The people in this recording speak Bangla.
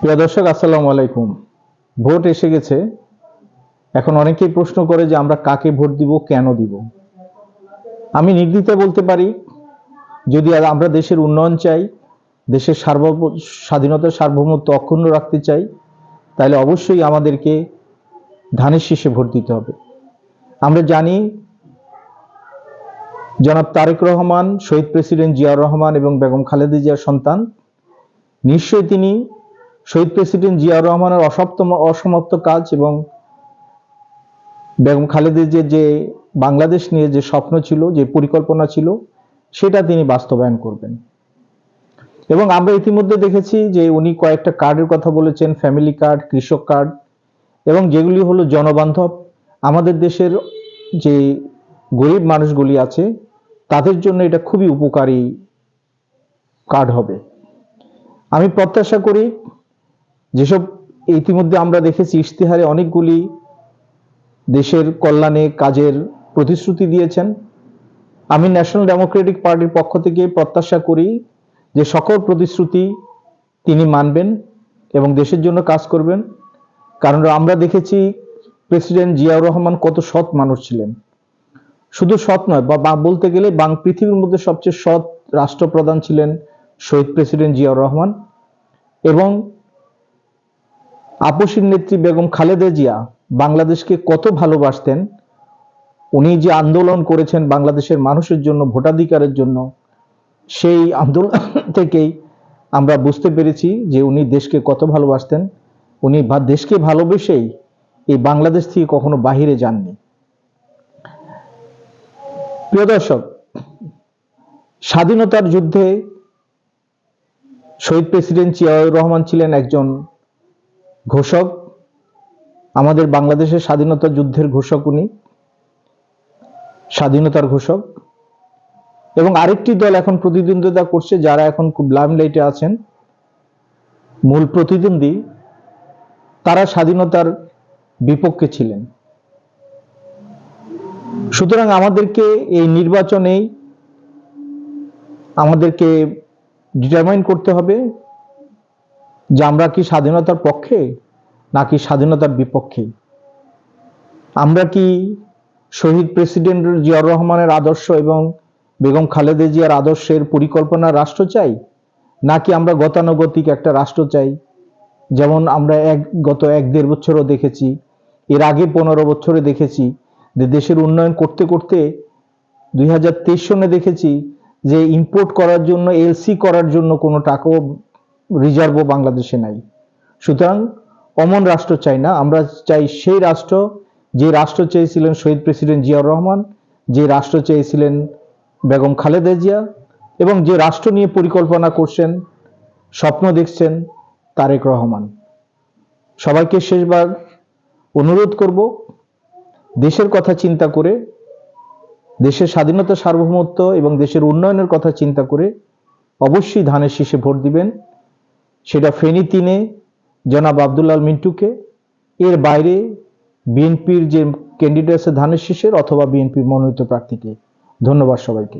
প্রিয় দর্শক, আসসালামু আলাইকুম। ভোট এসে গেছে। এখন অনেকেই প্রশ্ন করে যে আমরা কাকে ভোট দিব, কেন দিব? আমি নির্দ্বিধায় বলতে পারি, যদি আমরা দেশের উন্নয়ন চাই, দেশের সার্বভ স্বাধীনতার সার্বভৌমত্ব অক্ষুণ্ণ রাখতে চাই, তাহলে অবশ্যই আমাদেরকে ধানের শীষে ভোট দিতে হবে। আমরা জানি, জনাব তারেক রহমান, শহীদ প্রেসিডেন্ট জিয়াউর রহমান এবং বেগম খালেদা জিয়ার সন্তান। নিশ্চয়ই তিনি শহীদ প্রেসিডেন্ট জিয়াউর রহমানের অসপ্তম অসমাপ্ত কাজ এবং বেগম খালেদা জিয়ার যে বাংলাদেশ নিয়ে যে স্বপ্ন ছিল, যে পরিকল্পনা ছিল, সেটা তিনি বাস্তবায়ন করবেন। এবং আমরা ইতিমধ্যে দেখেছি যে উনি কয়েকটা কার্ডের কথা বলেছেন, ফ্যামিলি কার্ড, কৃষক কার্ড, এবং যেগুলি হলো জনবান্ধব। আমাদের দেশের যে গরিব মানুষগুলি আছে, তাদের জন্য এটা খুবই উপকারী কার্ড হবে। আমি প্রত্যাশা করি যেসব ইতিমধ্যে আমরা দেখেছি, ইশতেহারে অনেকগুলি দেশের কল্যাণে কাজের প্রতিশ্রুতি দিয়েছেন। আমি ন্যাশনাল ডেমোক্রেটিক পার্টির পক্ষ থেকে প্রত্যাশা করি যে সকল প্রতিশ্রুতি তিনি মানবেন এবং দেশের জন্য কাজ করবেন। কারণ আমরা দেখেছি প্রেসিডেন্ট জিয়াউর রহমান কত সৎ মানুষ ছিলেন। শুধু সৎ নয় বা বলতে গেলে বাং পৃথিবীর মধ্যে সবচেয়ে সৎ রাষ্ট্রপ্রধান ছিলেন শহীদ প্রেসিডেন্ট জিয়াউর রহমান। এবং আপসীর নেত্রী বেগম খালেদা জিয়া বাংলাদেশকে কত ভালোবাসতেন? উনি যে আন্দোলন করেছেন বাংলাদেশের মানুষের জন্য, ভোটাধিকারের জন্য, সেই আন্দোলন থেকেই আমরা বুঝতে পেরেছি যে উনি দেশকে কত ভালোবাসতেন। উনি ভা- দেশকে ভালোবেসেই এই বাংলাদেশ থেকে কখনো বাহিরে যাননি। প্রিয় দর্শক, স্বাধীনতার যুদ্ধে শহীদ প্রেসিডেন্ট জিয়াউর রহমান ছিলেন একজন ঘোষক, আমাদের বাংলাদেশের স্বাধীনতা যুদ্ধের ঘোষক উনি, স্বাধীনতার ঘোষক, এবং আরেকটি দল এখন প্রতিদ্বন্দ্বিতা করছে যারা এখন খুব লাইটে আছেন। মূল প্রতিদ্বন্দ্বী, তারা স্বাধীনতার বিপক্ষে ছিলেন। সুতরাং আমাদেরকে এই নির্বাচনেই, আমাদেরকে ডিটারমাইন করতে হবে। যে আমরা কি স্বাধীনতার পক্ষে নাকি স্বাধীনতার বিপক্ষে? আমরা কি শহীদ প্রেসিডেন্ট জিয়াউর রহমানের আদর্শ এবং বেগম খালেদা জিয়ার আদর্শের পরিকল্পনা রাষ্ট্র চাই? নাকি আমরা গতানুগতিক একটা রাষ্ট্র চাই? যেমন আমরা এক, গত এক দেড় বছরও দেখেছি, এর আগে পনেরো বছরে দেখেছি যে দেশের উন্নয়ন করতে করতে দুই হাজার তেইশ সনে দেখেছি যে ইম্পোর্ট করার জন্য এলসি করার জন্য কোনো টাকাও রিজার্ভও বাংলাদেশে নাই। সুতরাং অমন রাষ্ট্র চাই না। আমরা চাই সেই রাষ্ট্র, যে রাষ্ট্র চেয়েছিলেন শহীদ প্রেসিডেন্ট জিয়াউর রহমান, যে রাষ্ট্র চেয়েছিলেন বেগম খালেদা জিয়া, এবং যে রাষ্ট্র নিয়ে পরিকল্পনা করছেন, স্বপ্ন দেখছেন তারেক রহমান। সবাইকে শেষবার অনুরোধ করব, দেশের কথা চিন্তা করে, দেশের স্বাধীনতা সার্বভৌমত্ব এবং দেশের উন্নয়নের কথা চিন্তা করে, অবশ্যই ধানের শীষে ভোট দিবেন। সেটা ফেনী তিনে, জনাব আবদুল্লাল মিন্টুকে, এর বাইরে বিএনপির যে ক্যান্ডিডেট আছে ধানের শীষের অথবা বিএনপির মনোনীত প্রার্থীকে। ধন্যবাদ সবাইকে।